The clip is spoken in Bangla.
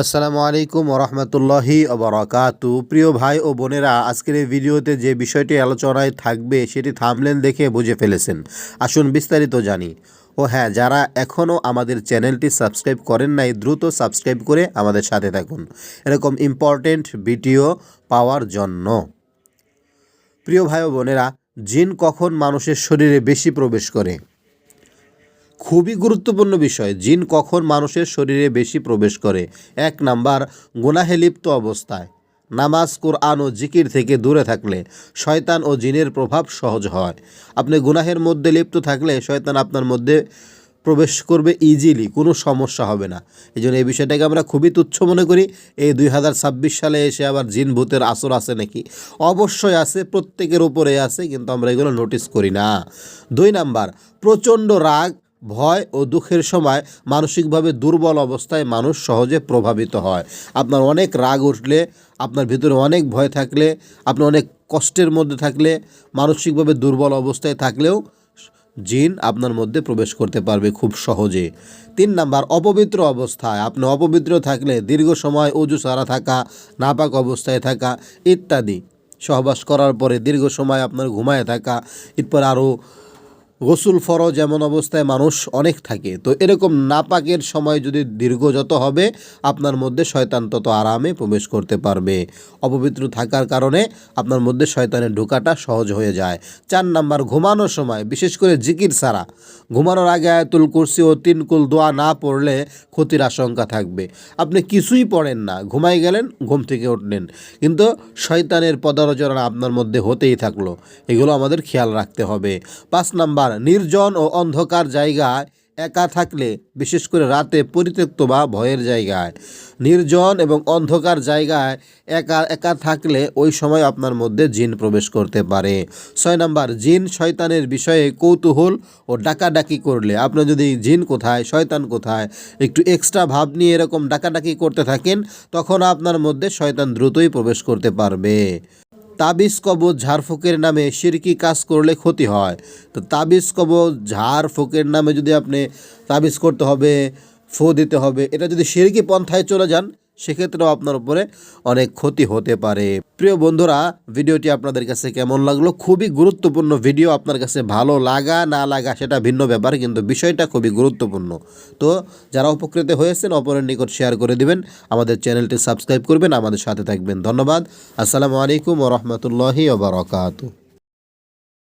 আসসালামু আলাইকুম ওরহমতুল্লাহি ওবরাকাতু। প্রিয় ভাই ও বোনেরা, আজকের এই ভিডিওতে যে বিষয়টি আলোচনায় থাকবে, সেটি থামলেন দেখে বুঝে ফেলেছেন। আসুন বিস্তারিত জানি। ও হ্যাঁ যারা এখনও আমাদের চ্যানেলটি সাবস্ক্রাইব করেন নাই, দ্রুত সাবস্ক্রাইব করে আমাদের সাথে থাকুন। এরকম ইম্পর্টেন্ট ভিডিও পাওয়ার জন্য। প্রিয় ভাই ও বোনেরা, জিন কখন মানুষের শরীরে বেশি প্রবেশ করে? খুবই গুরুত্বপূর্ণ বিষয়, জিন কখন মানুষের শরীরে বেশি প্রবেশ করে? এক নাম্বার গুনাহে লিপ্ত অবস্থায়। নামাজ, কোরআন ও জিকির থেকে দূরে থাকলে শয়তান ও জিনের প্রভাব সহজ হয়। আপনি গুনাহের মধ্যে লিপ্ত থাকলে শয়তান আপনার মধ্যে প্রবেশ করবে ইজিলি কোনো সমস্যা হবে না। এই জন্য এই বিষয়টাকে আমরা খুবই তুচ্ছ মনে করি। এই দুই হাজার ছাব্বিশ সালে এসে আবার জিন ভূতের আসর আছে নাকি? অবশ্যই আছে, প্রত্যেকের উপরে আছে, কিন্তু আমরা এগুলো নোটিস করি না। দুই নাম্বার, প্রচণ্ড রাগ ভয় ও দুঃখের সময় মানসিকভাবে দুর্বল অবস্থায় মানুষ সহজে প্রভাবিত হয়। আপনার অনেক রাগ উঠলে, আপনার ভিতরে অনেক ভয় থাকলে, আপনি অনেক কষ্টের মধ্যে থাকলে, মানসিকভাবে দুর্বল অবস্থায় থাকলেও জিন আপনার মধ্যে প্রবেশ করতে পারবে খুব সহজে। তিন নাম্বার, অপবিত্র অবস্থায়। আপনি অপবিত্র থাকলে, দীর্ঘ সময় অজু সারা থাকা, নাপাক অবস্থায় থাকা ইত্যাদি। সহবাস করার পরে দীর্ঘ সময় আপনার ঘুমায় থাকা, এরপর আরও গোসল ফরজ এমন অবস্থায় মানুষ অনেক থাকে। তো এরকম নাপাকের সময় যদি দীর্ঘ যত হবে, আপনার মধ্যে শয়তান তত আরামে প্রবেশ করতে পারবে। অপবিত্র থাকার কারণে আপনার মধ্যে শয়তানের ঢোকাটা সহজ হয়ে যায়। চার নাম্বার, ঘুমানোর সময়, বিশেষ করে জিকির ছাড়া। ঘুমানোর আগে আয়াতুল কুরসি ও তিন কুল দোয়া না পড়লে ক্ষতির আশঙ্কা থাকবে। আপনি কিছুই পড়েন না, ঘুমাই গেলেন, ঘুম থেকে উঠলেন। কিন্তু শয়তানের পদারচনা আপনার মধ্যে হতেই থাকল। এগুলো আমাদের খেয়াল রাখতে হবে। পাঁচ নাম্বার নির্জন ও অন্ধকার জায়গায় একা থাকলে, বিশেষ করে রাতে পরিত্যক্ত বা ভয়ের জায়গায়। নির্জন এবং অন্ধকার জায়গায় একা একা থাকলে ওই সময় আপনার মধ্যে জিন প্রবেশ করতে পারে। ছয় নাম্বার, জিন শয়তানের বিষয়ে কৌতূহল ও ডাকাডাকি করলে। আপনি যদি জিন কোথায়, শয়তান কোথায়, একটু এক্সট্রা ভাব নিয়ে এরকম ডাকাডাকি করতে থাকেন, তখন আপনার মধ্যে শয়তান দ্রুতই প্রবেশ করতে পারবে। তাবিজ কবজ ঝাড়ফুঁকের নামে সিরকি কাজ করলে ক্ষতি হয়। তো তাবিজ কবজ ঝাড়ফুঁকের নামে যদি আপনি তাবিজ করতে হবে, ফো দিতে হবে, এটা যদি সিরকি পন্থায় চলে যান সেক্ষেত্রেও আপনার উপরে অনেক ক্ষতি হতে পারে। প্রিয় বন্ধুরা, ভিডিওটি আপনাদের কাছে কেমন লাগল? খুবই গুরুত্বপূর্ণ ভিডিও আপনার কাছে ভালো লাগা, না লাগা, সেটা ভিন্ন ব্যাপার, কিন্তু বিষয়টা খুবই গুরুত্বপূর্ণ। তো যারা উপকৃত হয়েছেন, অপরের নিকট শেয়ার করে দিবেন। আমাদের চ্যানেলটি সাবস্ক্রাইব করবেন, আমাদের সাথে থাকবেন। ধন্যবাদ। আসসালামু আলাইকুম ও রহমতুল্লাহি ওবরাকাতু